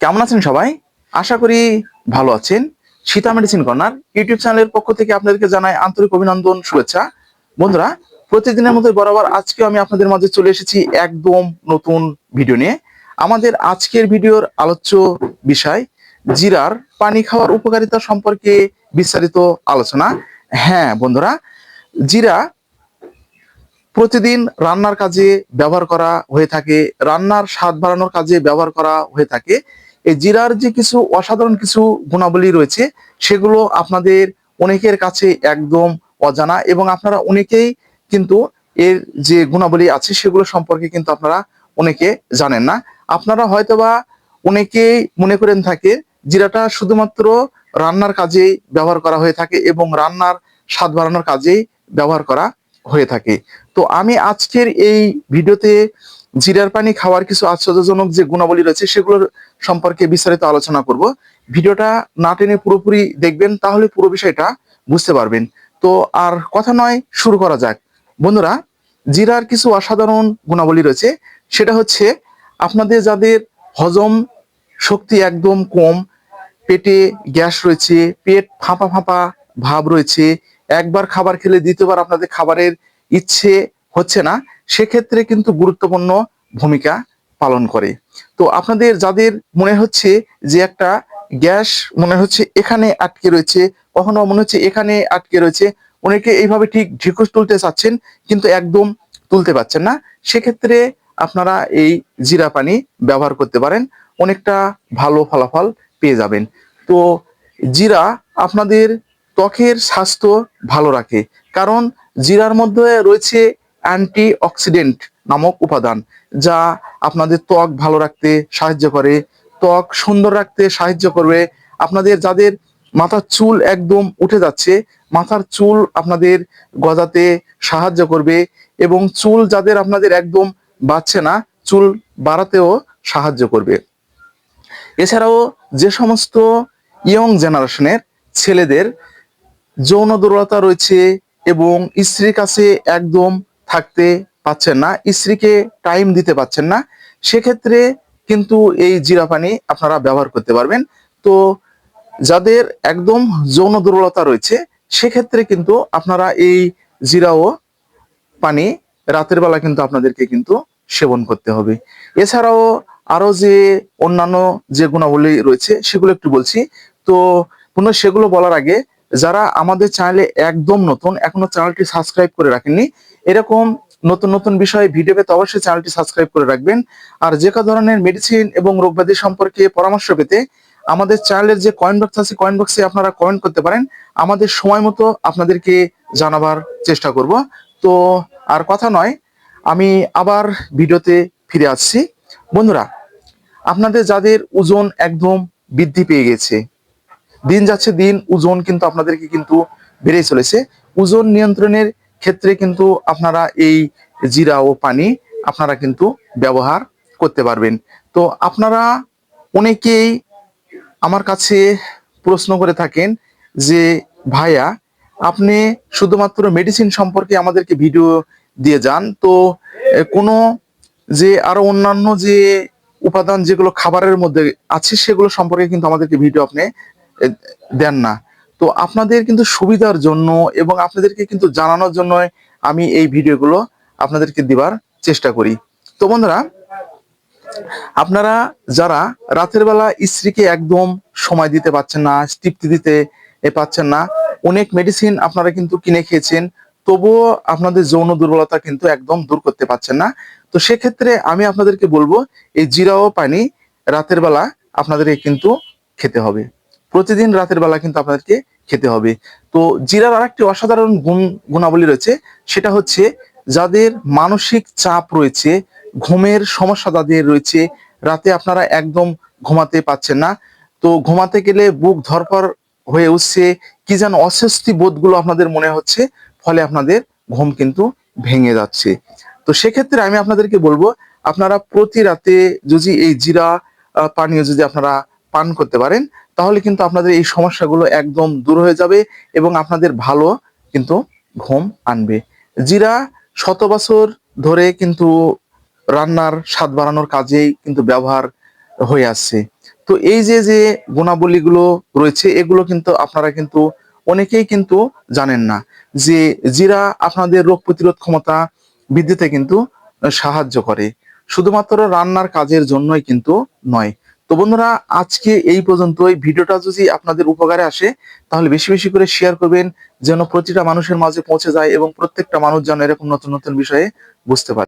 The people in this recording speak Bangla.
কেমন আছেন সবাই? আশা করি ভালো আছেন। সীতা মেডিসিন কর্নার ইউটিউব চ্যানেলের পক্ষ থেকে আপনাদেরকে জানাই আন্তরিক অভিনন্দন, শুভেচ্ছা। বন্ধুরা, প্রতিদিনের মধ্যে বরাবর আজকে আমি আপনাদের মাঝে চলে এসেছি একদম নতুন ভিডিও নিয়ে। আমাদের আজকের ভিডিওর আলোচ্য বিষয়, জিরার পানি খাওয়ার উপকারিতা সম্পর্কে বিস্তারিত আলোচনা। হ্যাঁ বন্ধুরা, জিরা প্রতিদিন রান্নার কাজে ব্যবহার করা হয়ে থাকে, রান্নার স্বাদ বাড়ানোর কাজে ব্যবহার করা হয়ে থাকে। এই জিরার যে কিছু অসাধারণ কিছু গুণাবলী রয়েছে, সেগুলো আপনাদের অনেকের কাছে একদম অজানা এবং আপনারা অনেকেই কিন্তু এর যে গুণাবলী আছে, সেগুলো সম্পর্কে কিন্তু আপনারা অনেকে জানেন না। আপনারা হয়তোবা অনেকেই মনে করেন থাকে, জিরাটা শুধুমাত্র রান্নার কাজেই ব্যবহার করা হয়ে থাকে এবং রান্নার স্বাদ বাড়ানোর কাজেই ব্যবহার করা হয়ে থাকে। তো আমি আজকের এই ভিডিওতে জিরার পানি খাওয়ার কিছু আশ্চর্যজনক যে গুণাবলী রয়েছে, সেগুলোর সম্পর্কে বিস্তারিত আলোচনা করব। ভিডিওটা না টেনে পুরোপুরি দেখবেন, তাহলে পুরো বিষয়টা বুঝতে পারবেন। তো আর কথা নয়, শুরু করা যাক। বন্ধুরা, জিরার কিছু অসাধারণ গুণাবলী রয়েছে। সেটা হচ্ছে, আপনাদের যাদের হজম শক্তি একদম কম, পেটে গ্যাস রয়েছে, পেট ফাঁপা ফাঁপা ভাব রয়েছে, একবার খাবার খেলে দ্বিতীয়বার আপনাদের খাবারের ইচ্ছে হচ্ছে না, সেক্ষেত্রে কিন্তু গুরুত্বপূর্ণ ভূমিকা পালন করে। তো আপনাদের যাদের মনে হচ্ছে যে একটা গ্যাস মনে হচ্ছে এখানে আটকে রয়েছে, কখনো মনে হচ্ছে এখানে আটকে রয়েছে, অনেকে এইভাবে ঠিক ঢিকুস তুলতে চাচ্ছেন, কিন্তু একদম তুলতে পারছেন না। সেক্ষেত্রে আপনারা এই জিরা পানি ব্যবহার করতে পারেন, অনেকটা ভালো ফলাফল পেয়ে যাবেন। তো জিরা আপনাদের ত্বকের স্বাস্থ্য ভালো রাখে, কারণ জিরার মধ্যে রয়েছে অ্যান্টি অক্সিডেন্ট নামক উপাদান, যা আপনাদের ত্বক ভালো রাখতে সাহায্য করে। ত্বক সুন্দর রাখতে সাহায্য করবে। আপনাদের যাদের মাথার চুল একদম উঠে যাচ্ছে, মাথার চুল আপনাদের গজাতে সাহায্য করবে এবং চুল যাদের আপনাদের একদম বাড়ছে না, চুল বাড়াতেও সাহায্য করবে। এছাড়াও যে সমস্ত ইয়ং জেনারেশনের ছেলেদের যৌন দুর্বলতা রয়েছে এবং স্ত্রীর কাছে একদম থাকতে পাচ্ছেন না, স্ত্রীকে টাইম দিতে পাচ্ছেন না, সেক্ষেত্রে কিন্তু এই জিরা পানি আপনারা ব্যবহার করতে পারবেন। তো যাদের একদম যৌন দুর্বলতা রয়েছে, সেক্ষেত্রে কিন্তু আপনারা এই জিরাও পানি রাতের বেলা কিন্তু আপনাদেরকে কিন্তু সেবন করতে হবে। এছাড়াও আরও যে অন্যান্য যে গুণাবলী রয়েছে, সেগুলো একটু বলছি। তো পুনঃ সেগুলো বলার আগে যারা আমাদের চ্যানেলে একদম নতুন, এখনও চ্যানেলটি সাবস্ক্রাইব করে রাখেননি, এরকম নতুন নতুন বিষয়ে ভিডিও পেতে অবশ্যই চ্যানেলটি সাবস্ক্রাইব করে রাখবেন। আর যে কোনো ধরনের মেডিসিন এবং রোগব্যাধি সম্পর্কে পরামর্শ পেতে আমাদের চ্যানেলের যে কয়েন বক্স আছে কয়েন বক্সে আপনারা কমেন্ট করতে পারেন। আমাদের সময় মতো আপনাদেরকে জানাবার চেষ্টা করব। তো আর কথা নয়, আমি আবার ভিডিওতে ফিরে আসছি। বন্ধুরা, আপনাদের যাদের ওজন একদম বৃদ্ধি পেয়ে গেছে দিন যাচ্ছে দিন, ওজন কিন্তু আপনাদেরকে কিন্তু বেড়ে চলেছে। ওজন নিয়ন্ত্রণের ক্ষেত্রে কিন্তু আপনারা এই জিরা ও পানি আপনারা কিন্তু ব্যবহার করতে পারবেন। তো আপনারা অনেকেই আমার কাছে প্রশ্ন করে থাকেন যে, ভাইয়া, আপনি শুধুমাত্র মেডিসিন সম্পর্কে আমাদেরকে ভিডিও দিয়ে যান। তো কোনো যে আরও অন্যান্য যে উপাদান যেগুলো খাবারের মধ্যে আছে সেগুলো সম্পর্কে কিন্তু আমাদেরকে ভিডিও আপনি দেন না। তো আপনাদের কিন্তু সুবিধার জন্য এবং আপনাদেরকে কিন্তু জানানোর জন্য আমি এই ভিডিওগুলো আপনাদেরকে দিবার চেষ্টা করি। তো বন্ধুরা, আপনারা যারা রাতের বেলা স্ত্রীকে একদম সময় দিতে পারছেন না, তৃপ্তি দিতে পাচ্ছেন না, অনেক মেডিসিন আপনারা কিন্তু কিনে খেয়েছেন, তবুও আপনাদের যৌন দুর্বলতা কিন্তু একদম দূর করতে পারছেন না। তো সেক্ষেত্রে আমি আপনাদেরকে বলব, এই জিরাও পানি রাতের বেলা আপনাদেরকে কিন্তু খেতে হবে। প্রতিদিন রাতের বেলা কিন্তু আপনাদেরকে খেতে হবে। তো জিরার আরেকটি অসাধারণ গুণ, গুণাবলী রয়েছে, সেটা হচ্ছে যাদের মানসিক চাপ রয়েছে, ঘুমের সমস্যা যাদের রয়েছে, রাতে আপনারা একদম ঘুমাতে পাচ্ছেন না। তো ঘুমাতে গেলে বুক ধরপর হয়ে উঠছে, কি যেন অস্বস্তি বোধগুলো আপনাদের মনে হচ্ছে, ফলে আপনাদের ঘুম কিন্তু ভেঙে যাচ্ছে। তো সেক্ষেত্রে আমি আপনাদেরকে বলব, আপনারা প্রতি রাতে যদি এই জিরা পানীয় যদি আপনারা পান করতে পারেন, তাহলে কিন্তু আপনাদের এই সমস্যাগুলো একদম দূর হয়ে যাবে এবং আপনাদের ভালো কিন্তু ঘুম আনবে। জিরা শত বছর ধরে কিন্তু রান্নার স্বাদ বাড়ানোর কাজেই কিন্তু ব্যবহার হয়ে আসছে। তো এই যে যে গুণাবলীগুলো রয়েছে, এগুলো কিন্তু আপনারা কিন্তু অনেকেই কিন্তু জানেন না যে জিরা আপনাদের রোগ প্রতিরোধ ক্ষমতা বৃদ্ধিতে কিন্তু সাহায্য করে। শুধুমাত্র রান্নার কাজের জন্যই কিন্তু নয় তো বন্ধুরা, আজকে এই পর্যন্ত পর্যন্তই। ভিডিওটা যদি আপনাদের উপকারে আসে, তাহলে বেশি বেশি করে শেয়ার করবেন, যেন প্রতিটা মানুষের মাঝে পৌঁছে যায় এবং প্রত্যেকটা মানুষ যেন এরকম নতুন নতুন বিষয়ে বুঝতে পারে।